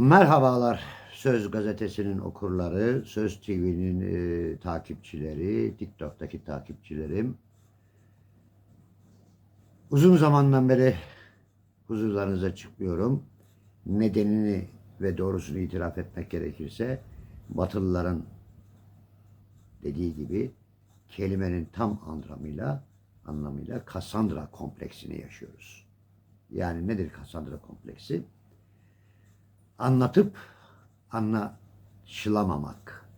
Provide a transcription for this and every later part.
Merhabalar Söz Gazetesi'nin okurları, Söz TV'nin e, takipçileri, TikTok'taki takipçilerim. Uzun zamandan beri huzurlarınıza çıkmıyorum. Nedenini ve doğrusunu itiraf etmek gerekirse Batılıların dediği gibi kelimenin tam anlamıyla anlamıyla Kassandra kompleksini yaşıyoruz. Yani nedir Kassandra kompleksi? Anlatıp anlaşılamamak.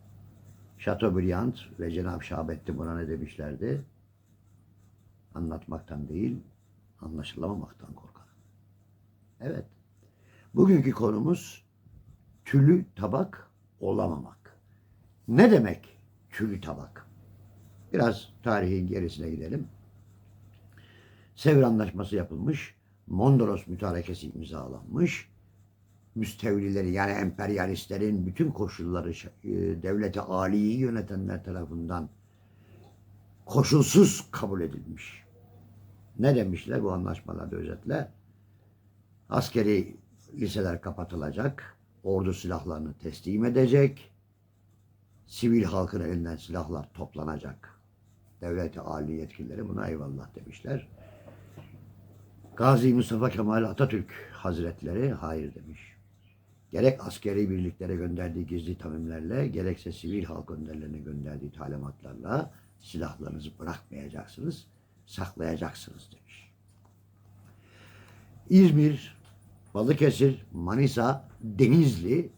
Chateaubriand ve Cenab-ı Şahabettin buna ne demişlerdi? Anlatmaktan değil, anlaşılamamaktan korkar. Evet. Bugünkü konumuz tülü tabak olamamak. Ne demek tülü tabak? Biraz tarihin gerisine gidelim. Sevr Anlaşması yapılmış, Mondros Mütarekesi imzalanmış, müstevlileri yani emperyalistlerin bütün koşulları e, devleti aliyi yönetenler tarafından koşulsuz kabul edilmiş. Ne demişler bu anlaşmalarda özetle? Askeri liseler kapatılacak, ordu silahlarını teslim edecek, sivil halkın elinden silahlar toplanacak. Devleti yetkilileri buna eyvallah demişler. Gazi Mustafa Kemal Atatürk Hazretleri hayır demiş gerek askeri birliklere gönderdiği gizli tamimlerle gerekse sivil halk önderlerine gönderdiği talimatlarla silahlarınızı bırakmayacaksınız, saklayacaksınız demiş. İzmir, Balıkesir, Manisa, Denizli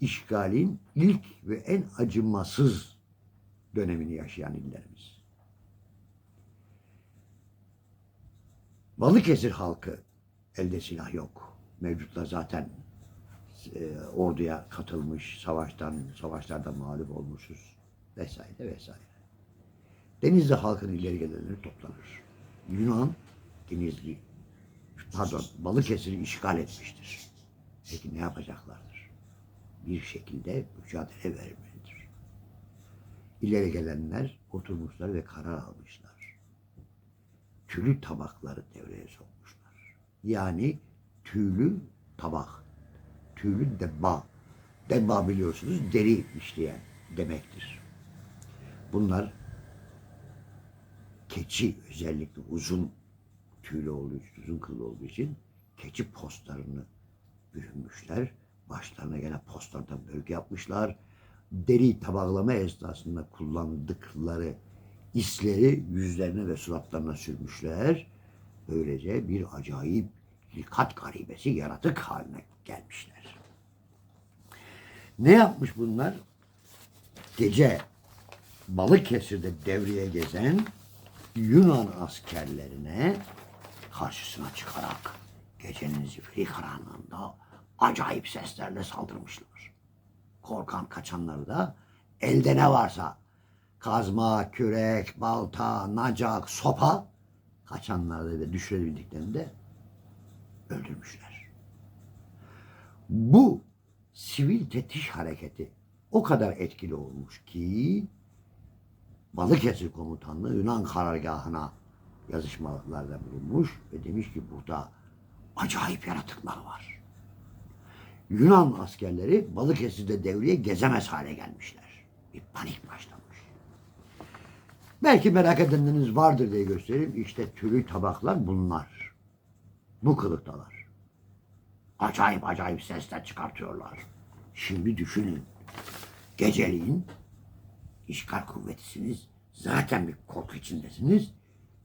işgalin ilk ve en acımasız dönemini yaşayan illerimiz. Balıkesir halkı elde silah yok. Mevcutlar zaten e, orduya katılmış, savaştan, savaşlarda mağlup olmuşuz vesaire vesaire. Denizli halkın ileri gelenleri toplanır. Yunan Denizli, pardon Balıkesir'i işgal etmiştir. Peki ne yapacaklardır? Bir şekilde mücadele vermelidir. İleri gelenler oturmuşlar ve karar almışlar. Tülü tabakları devreye sokmuşlar. Yani tüylü tabak tüylü debba. Debba biliyorsunuz deri işleyen demektir. Bunlar keçi özellikle uzun tüylü olduğu için, uzun kıllı olduğu için keçi postlarını bürünmüşler. Başlarına gene postlardan bölge yapmışlar. Deri tabaklama esnasında kullandıkları isleri yüzlerine ve suratlarına sürmüşler. Böylece bir acayip hilkat garibesi yaratık haline gelmişler. Ne yapmış bunlar? Gece Balıkesir'de devreye gezen Yunan askerlerine karşısına çıkarak gecenin zifiri karanlığında acayip seslerle saldırmışlar. Korkan kaçanları da elde ne varsa kazma, kürek, balta, nacak, sopa kaçanları da düşürebildiklerinde öldürmüşler. Bu sivil tetiş hareketi o kadar etkili olmuş ki Balıkesir Komutanlığı Yunan karargahına yazışmalarda bulunmuş ve demiş ki burada acayip yaratıklar var. Yunan askerleri Balıkesir'de devreye gezemez hale gelmişler. Bir panik başlamış. Belki merak edenleriniz vardır diye göstereyim. İşte türlü tabaklar bunlar. Bu kılıktalar. Acayip acayip sesler çıkartıyorlar. Şimdi düşünün. Geceliğin işgal kuvvetisiniz. Zaten bir korku içindesiniz.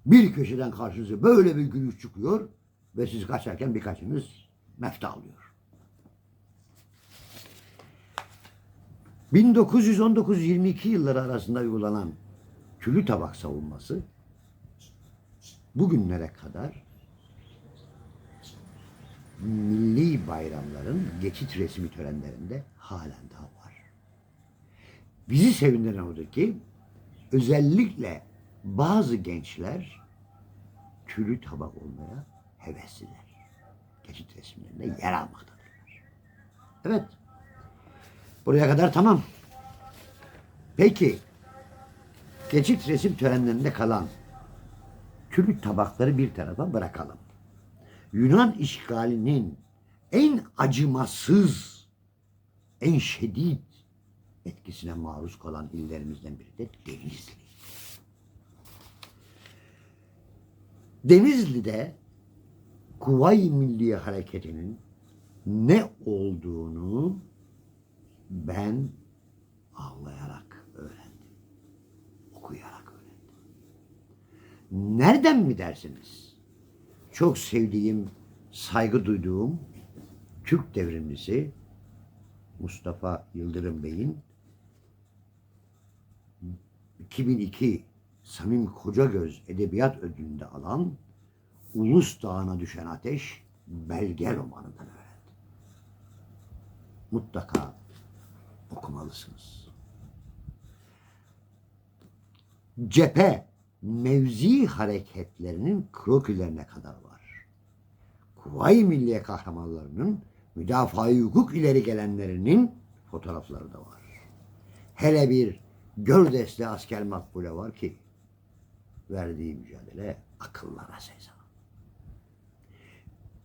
Bir köşeden karşınıza böyle bir gülüş çıkıyor ve siz kaçarken birkaçınız mefta alıyor. 1919-22 yılları arasında uygulanan külü tabak savunması bugünlere kadar milli bayramların geçit resmi törenlerinde halen daha var. Bizi sevindiren odur ki özellikle bazı gençler tülü tabak olmaya hevesliler. Geçit resimlerinde yer almaktadırlar. Evet. Buraya kadar tamam. Peki geçit resim törenlerinde kalan tülü tabakları bir tarafa bırakalım. Yunan işgalinin en acımasız en şiddet etkisine maruz kalan illerimizden biri de Denizli. Denizli'de Kuvayi Milliye Hareketi'nin ne olduğunu ben ağlayarak öğrendim. Okuyarak öğrendim. Nereden mi dersiniz? Çok sevdiğim, saygı duyduğum Türk devrimcisi Mustafa Yıldırım Bey'in 2002 Samim Kocagöz Edebiyat Ödülü'nde alan Ulus Dağı'na düşen ateş belge romanından öğrendim. Mutlaka okumalısınız. Cephe mevzi hareketlerinin krokilerine kadar var. Kuvayi Milliye kahramanlarının müdafaa hukuk ileri gelenlerinin fotoğrafları da var. Hele bir Gördesli asker makbule var ki verdiği mücadele akıllara seza.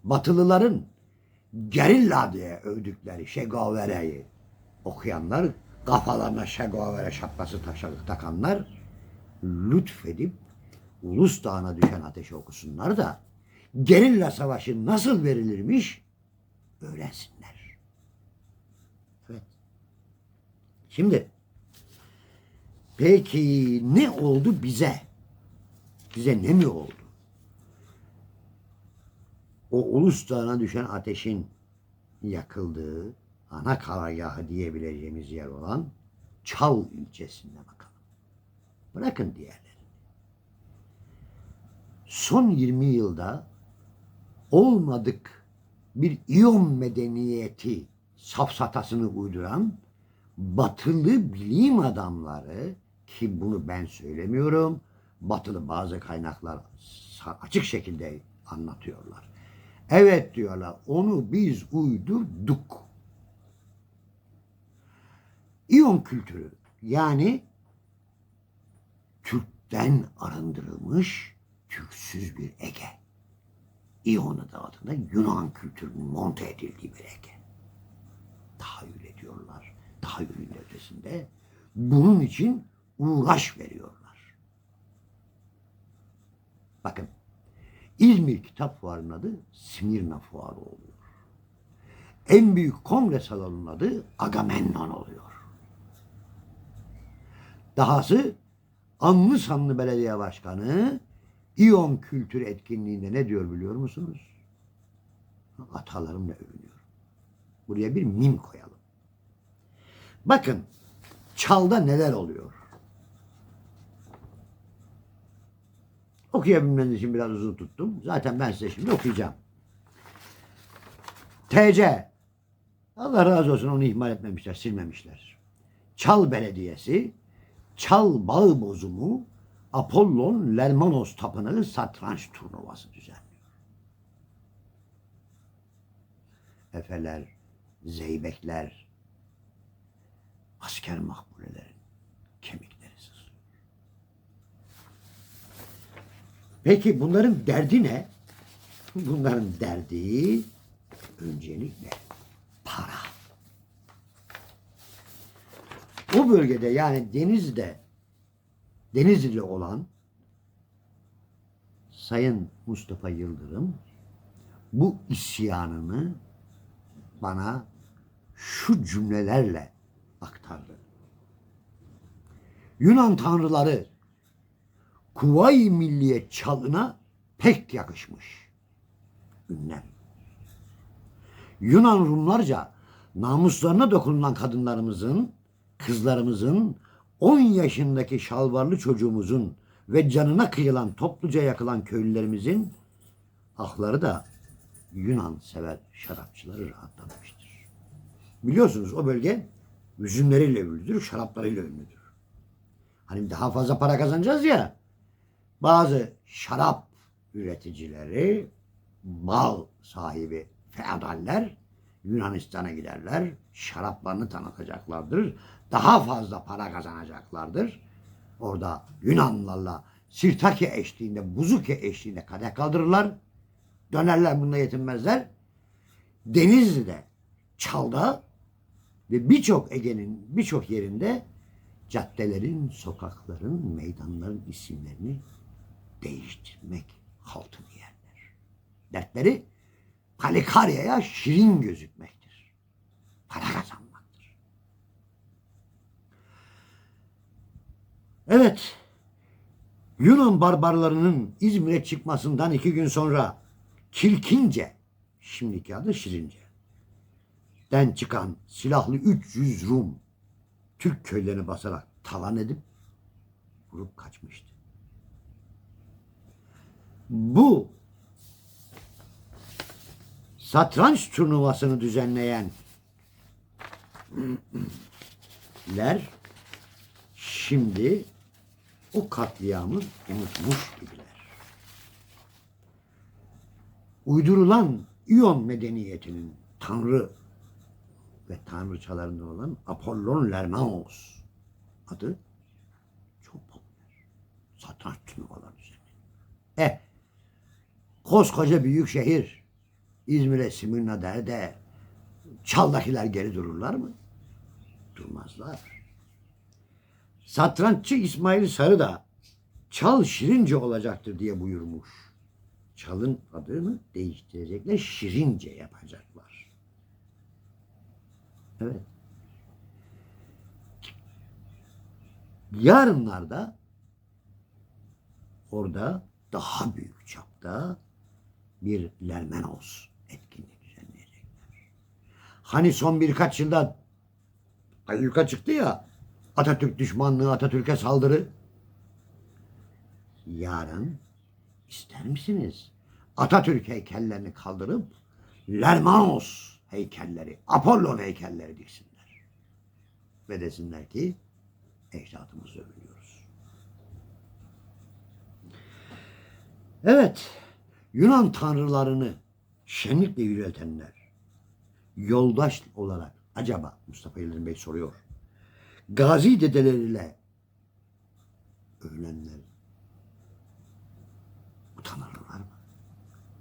Batılıların gerilla diye övdükleri Şegovere'yi okuyanlar, kafalarına Şegovere şapkası taşalık takanlar lütfedip Ulus Dağı'na düşen ateşi okusunlar da gerilla savaşı nasıl verilirmiş öğrensinler. Evet. Şimdi peki ne oldu bize? Bize ne mi oldu? O Ulus Dağı'na düşen ateşin yakıldığı ana karargahı diyebileceğimiz yer olan Çal ilçesine bakalım. Bırakın diğerlerini. Son 20 yılda olmadık bir İyon medeniyeti safsatasını uyduran batılı bilim adamları ki bunu ben söylemiyorum. Batılı bazı kaynaklar açık şekilde anlatıyorlar. Evet diyorlar onu biz uydurduk. İyon kültürü yani Türk'ten arındırılmış Türksüz bir Ege. İyon adı altında Yunan kültürünün monte edildiği bir Ege. Tahayyül ediyorlar. Tahayyülün ötesinde bunun için uğraş veriyorlar. Bakın İzmir Kitap Fuarı'nın adı Simirna Fuarı oluyor. En büyük kongre salonunun adı Agamemnon oluyor. Dahası Anlı Sanlı Belediye Başkanı İyon Kültür Etkinliği'nde ne diyor biliyor musunuz? Atalarımla övünüyor. Buraya bir mim koyalım. Bakın çalda neler oluyor? Okuyabilmeniz için biraz uzun tuttum. Zaten ben size şimdi okuyacağım. TC. Allah razı olsun onu ihmal etmemişler, silmemişler. Çal Belediyesi, Çal Bağı Bozumu, Apollon Lermanos Tapınağı satranç turnuvası düzenliyor. Efeler, zeybekler, asker makbulelerin kemikleri sızlıyor. Peki bunların derdi ne? Bunların derdi öncelikle para. O bölgede yani Denizli'de Denizli'de olan Sayın Mustafa Yıldırım bu isyanını bana şu cümlelerle aktardı. Yunan tanrıları Kuvayi Milliye çalına pek yakışmış. Ünlem. Yunan Rumlarca namuslarına dokunulan kadınlarımızın, kızlarımızın, 10 yaşındaki şalvarlı çocuğumuzun ve canına kıyılan topluca yakılan köylülerimizin ahları da Yunan sever şarapçıları rahatlatmıştır. Biliyorsunuz o bölge üzümleriyle ünlüdür, şaraplarıyla ünlüdür. Hani daha fazla para kazanacağız ya, bazı şarap üreticileri, mal sahibi feodaller Yunanistan'a giderler, şaraplarını tanıtacaklardır, daha fazla para kazanacaklardır. Orada Yunanlılarla Sirtaki eşliğinde, Buzuki eşliğinde kadeh kaldırırlar. Dönerler bununla yetinmezler. Denizli'de, Çal'da Ve birçok Ege'nin birçok yerinde caddelerin, sokakların, meydanların isimlerini değiştirmek haltını yerler. Dertleri Kalikarya'ya şirin gözükmektir. Para kazanmaktır. Evet, Yunan barbarlarının İzmir'e çıkmasından iki gün sonra Kirkince, şimdiki adı Şirince, den çıkan silahlı 300 Rum Türk köylerini basarak talan edip vurup kaçmıştı. Bu satranç turnuvasını düzenleyenler şimdi o katliamı unutmuş gibiler. Uydurulan İyon medeniyetinin tanrı ve tanrıçalarından olan Apollon Lernaos adı çok popüler. Satranç turnuvaları düzenliyor. E, koskoca büyük şehir İzmir'e Simirna der de Çaldakiler geri dururlar mı? Durmazlar. Satranççı İsmail Sarı da Çal Şirince olacaktır diye buyurmuş. Çal'ın adını değiştirecekler, Şirince yapacaklar. Evet. Yarınlarda orada daha büyük çapta bir Lermenos etkinliği düzenleyecekler. Hani son birkaç yılda ayyuka çıktı ya Atatürk düşmanlığı, Atatürk'e saldırı. Yarın ister misiniz? Atatürk heykellerini kaldırıp Lermanos heykelleri, Apollon heykelleri diksinler. Ve desinler ki ecdadımızı övülüyoruz. Evet, Yunan tanrılarını şenlikle yüceltenler, yoldaş olarak acaba Mustafa Yıldırım Bey soruyor. Gazi dedeleriyle övünenler utanırlar mı?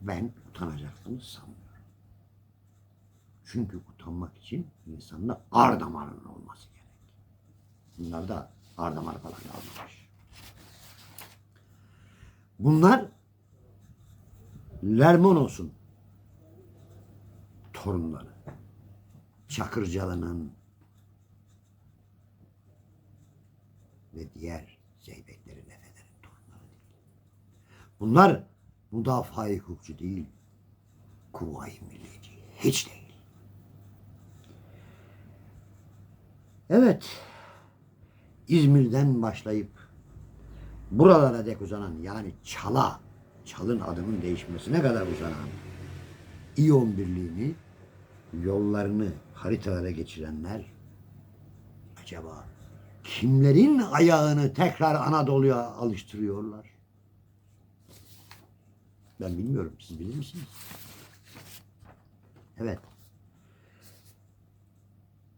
Ben utanacaklarını sanmıyorum. Çünkü utanmak için insanda ar damarının olması gerek. Bunlar da ar damar falan kalmamış. Bunlar Lermonos'un torunları. Çakırcalı'nın ve diğer zeybeklerin, efelerin torunları değil. Bunlar müdafaa hukukçu değil, kuvayı milliyeci. Hiç değil. Evet, İzmir'den başlayıp buralara dek uzanan yani Çala, Çal'ın adının değişmesine kadar uzanan İyon Birliği'ni yollarını haritalara geçirenler acaba kimlerin ayağını tekrar Anadolu'ya alıştırıyorlar? Ben bilmiyorum. Siz bilir misiniz? Evet.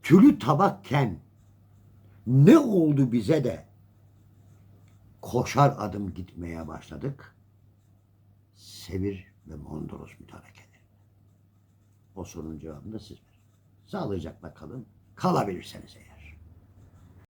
Tülü tabakken ne oldu bize de koşar adım gitmeye başladık. Sevir ve Mondros mütarekeleri. O sorunun cevabını da siz verin. Sağlıcakla kalın. Kalabilirseniz eğer.